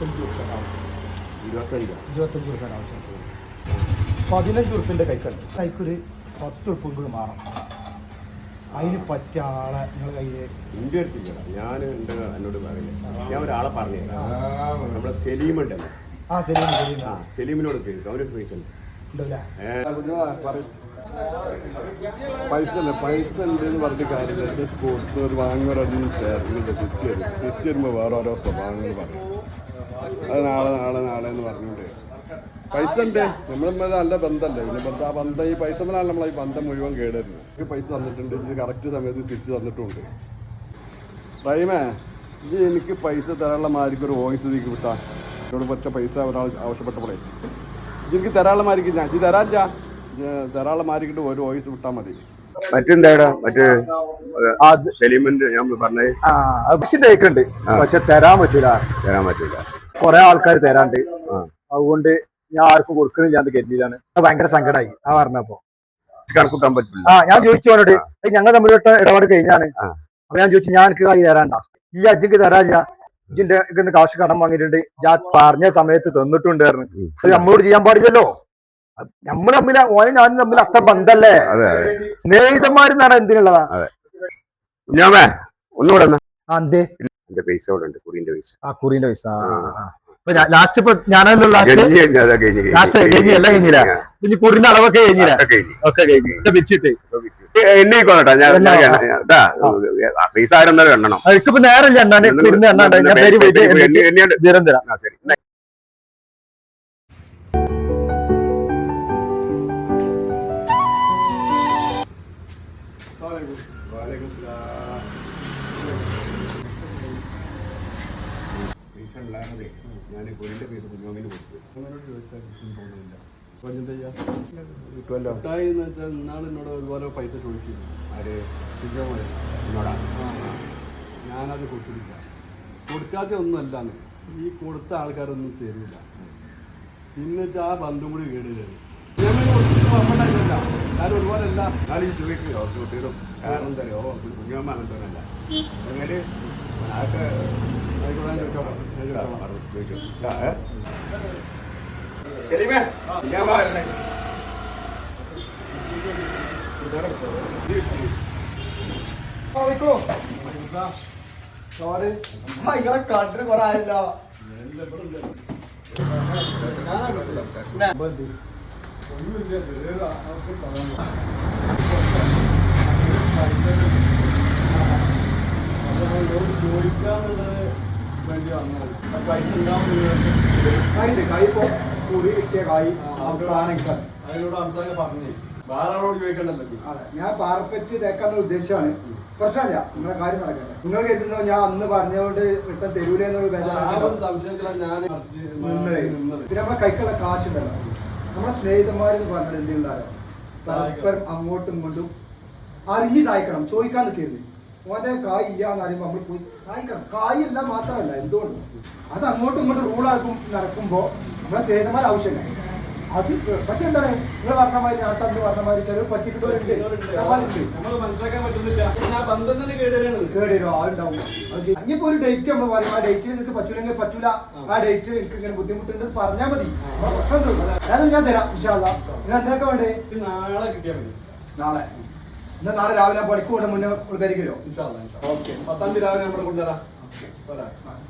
ഇരുപത്തഞ്ച് റുപ്യ ആവശ്യം. ഇരുപത്തഞ്ചോ? ഇരുപത്തഞ്ച് ആവശ്യം. പതിനഞ്ച് ഉറുപ്പിന്റെ കൈക്കുണ്ട് കൈക്കൊരു പത്ത് റുപ്യ കൂടി മാറണം. അതിന് പറ്റിയ ആളെ നിങ്ങളെ കയ്യിൽ എന്റെ അടുത്തില്ല ഞാൻ എന്റെ എന്നോട് പറയില്ല ഞാൻ ഒരാളെ പറഞ്ഞു നമ്മുടെ സെലീം ഉണ്ടല്ലോ. ആ സെലീം സെലീം ആ സലീമിനോട് കേൾക്കാം. പൈസ ഉണ്ട് ഉണ്ടല്ലേ? ഏ, പൈസ അല്ല പൈസ ഉണ്ടെന്ന് പറഞ്ഞ കാര്യമില്ല. കൊടുത്ത് ഒരു വാങ്ങുന്നവരൊന്നും ചേർന്നില്ല. തിരിച്ചു തരും. തിരിച്ചു വരുമ്പോൾ വേറെ ഓരോ സ്വഭാവങ്ങൾ പറയും. അത് നാളെ നാളെ നാളെ എന്ന് പറഞ്ഞുകൊണ്ട്. പൈസ ഉണ്ട്. നമ്മളെ തമ്മിൽ നല്ല ബന്ധമല്ലേ പിന്നെ ബന്ധം ആ ബന്ധം ഈ പൈസ തന്നെയാണ് നമ്മൾ ഈ ബന്ധം മുഴുവൻ കേടരുന്നത്. എനിക്ക് പൈസ തന്നിട്ടുണ്ട്. ഇത് കറക്റ്റ് സമയത്ത് തിരിച്ചു തന്നിട്ടുണ്ട്. റൈമേ ഇത് എനിക്ക് പൈസ തരാനുള്ള മാരിക്ക് ഒരു വോയിസ് ഇതിക്ക് വിട്ടാ. എന്നോട് പറ്റ പൈസ ഒരാൾ ആവശ്യപ്പെട്ടപ്പോഴേ എനിക്ക് തരാനുള്ള മാരിക്ക് ഞാൻ ഇത് തരാൻ ഞാൻ തരാനുള്ള മാരിക്കിട്ട് ഒരു വോയിസ് വിട്ടാൽ മതി. മറ്റെന്താടാ? മറ്റേ സലീമിന്റെ ഞാൻ പറഞ്ഞേ. ആവശ്യം പക്ഷെ തരാൻ പറ്റൂല. തരാൻ പറ്റൂല. കുറെ ആൾക്കാർ തരാണ്ട്. അതുകൊണ്ട് ഞാൻ ആർക്കും കൊടുക്കുന്നില്ല എന്ന് കരുതിയിലാണ് ഭയങ്കര സങ്കടമായി ആ പറഞ്ഞപ്പോ. കണക്കൂട്ടാൻ പറ്റില്ല. ആ ഞാൻ ചോദിച്ചു അവനോട് ഞങ്ങൾ തമ്മിലോട്ട് ഇടപാട് കഴിഞ്ഞാണ്. അപ്പൊ ഞാൻ ചോദിച്ചു ഞാൻ എനിക്ക് കൈ തരാണ്ട? ഈ അജ്ജിക്ക് തരാനില്ല. ഇജിന്റെ കാശ് കടം വാങ്ങിയിട്ടുണ്ട്. ഞാൻ പറഞ്ഞ സമയത്ത് തന്നിട്ടുണ്ടായിരുന്നു. അത് നമ്മളോട് ചെയ്യാൻ പാടില്ലല്ലോ. നമ്മൾ തമ്മിൽ ഓനും ഞാനും തമ്മിൽ അത്ര ബന്ധല്ലേ? സ്നേഹിതന്മാര് സ്നേഹിതന്മാരെന്ന് പറഞ്ഞാൽ എന്തിനുള്ളതാ ഞാമേ ഒന്നുകൂടെ എന്തേ? എന്റെ പൈസ ഉണ്ട് കുറിന്റെ പൈസ. ആ കുറിന്റെ പൈസ. ലാസ്റ്റ് ഇപ്പൊ ഞാനല്ലോ ലാസ്റ്റ്. ലാസ്റ്റ് കഴിഞ്ഞില്ല? ഇനി കുറിന്റെ അളവൊക്കെ കഴിഞ്ഞില്ല. ഒക്കെ കഴിഞ്ഞു. പിരിച്ചിട്ട് എന്നെ കൊണ്ടാ ഞാൻ? ഞാൻ പൈസ ആരെന്നാലും എണ്ണണം. എനിക്കിപ്പോ നേരല്ല എണ്ണാൻ. കുറിന്റെ എണ്ണാണ്ട് ഞാൻ പേര് പോയിട്ട് എണ്ണി- എന്നിട്ട് എണ്ണിയാണ്ട്. വിവരം തരാം. പൈസ ഉണ്ടായിരുന്നതേ ഞാൻ കൊടുത്തു മിഠായി എന്ന് വെച്ചാൽ ഞാനത് കൊടുത്തിട്ടില്ല കൊടുക്കാത്ത ഒന്നുമല്ലാന്ന്. ഈ കൊടുത്ത ആൾക്കാരൊന്നും തരില്ല. എന്നിട്ട് ആ ബന്ധം കൂടി ഞാൻ പിന്നെ ഒത്തിരി പറഞ്ഞിട്ടില്ല ഞാൻ ഒരുപോലെ അല്ല ഞാൻ ഈ ചോദിക്കുകയോ കുട്ടികളും കാരണം എന്താ അറിയോ കുഞ്ഞമ്മ അങ്ങനത്തെ അങ്ങനെ ആൾക്ക് ആയിക്കോട്ടെ, ഞാൻ ചോദിച്ചോളാം. ഞാൻ ചോദിച്ചോളാം. ചോദിച്ചു ഇതാ, ഏ? ശരി മേ ഞാൻ ചോദിക്കാന്നുള്ളത് വേണ്ടി വന്നത് പൈസ കിട്ടിയ അവസാനം അതിനോട് പറഞ്ഞേ. വേറെ ആളോട് ചോദിക്കണ്ടല്ലോ ഞാൻ പാർപ്പറ്റ് തേക്കാനുള്ള ഉദ്ദേശമാണ്. പ്രശ്നമില്ല നിങ്ങളെ കാര്യം നടക്കട്ടെ. നിങ്ങൾ കരുതുന്നോ ഞാൻ അന്ന് പറഞ്ഞുകൊണ്ട് ഇട്ട തരൂല എന്നുള്ള ആ ബേജാറാണ്. ഒരു സംശയത്തിലാണ് ഞാൻ പിന്നെ നമ്മളെ കൈക്കുള്ള കാശുണ്ടല്ലോ നമ്മളെ സ്നേഹിതന്മാരെന്ന് പറഞ്ഞാൽ എന്തുണ്ടാരോ പരസ്പരം അങ്ങോട്ടും ഇങ്ങോട്ടും അറിഞ്ഞ് സഹായിക്കണം. ചോദിക്കാൻ നിൽക്കരുത്. ഓന്റെ കായ് ഇല്ല എന്ന് അറിയുമ്പോൾ നമ്മൾ പോയി സഹായിക്കണം. കായ് ഇല്ല മാത്രമല്ല എന്തുകൊണ്ട്? അത് അങ്ങോട്ടും ഇങ്ങോട്ടും റൂൾ റൂളാക്കും നടക്കുമ്പോൾ നമ്മളെ സ്നേഹിതന്മാർ ആവശ്യമില്ല അത് പക്ഷെ എന്താണ്? നിങ്ങൾ പറഞ്ഞ മാതിരി നാട്ടന്ന് പറഞ്ഞ മാതിരി നമ്മൾ തന്നെ കേടുവരാണ് കേടുവരും ആളുണ്ടാവും ഇനിയിപ്പോ ഒരു ഡേറ്റ് നമ്മൾ പറയും ആ ഡേറ്റിൽ നിങ്ങൾക്ക് പറ്റൂലെങ്കിൽ പറ്റൂല. ആ ഡേറ്റ് എനിക്ക് ഇങ്ങനെ ബുദ്ധിമുട്ടുണ്ട് പറഞ്ഞാൽ മതി. നമ്മളെ പ്രശ്നമൊന്നുമില്ല ഞാൻ തരാം വിശാല നിങ്ങൾ എന്തൊക്കെ വേണ്ടേ? നാളെ കിട്ടിയാൽ മതി. നാളെ. എന്നാ നാളെ രാവിലെ പണിക്കൂടെ മുന്നേ ഇൻഷാ അല്ലാ. പത്താം തീയതി രാവിലെ നമ്മുടെ കൊണ്ടുവരാം.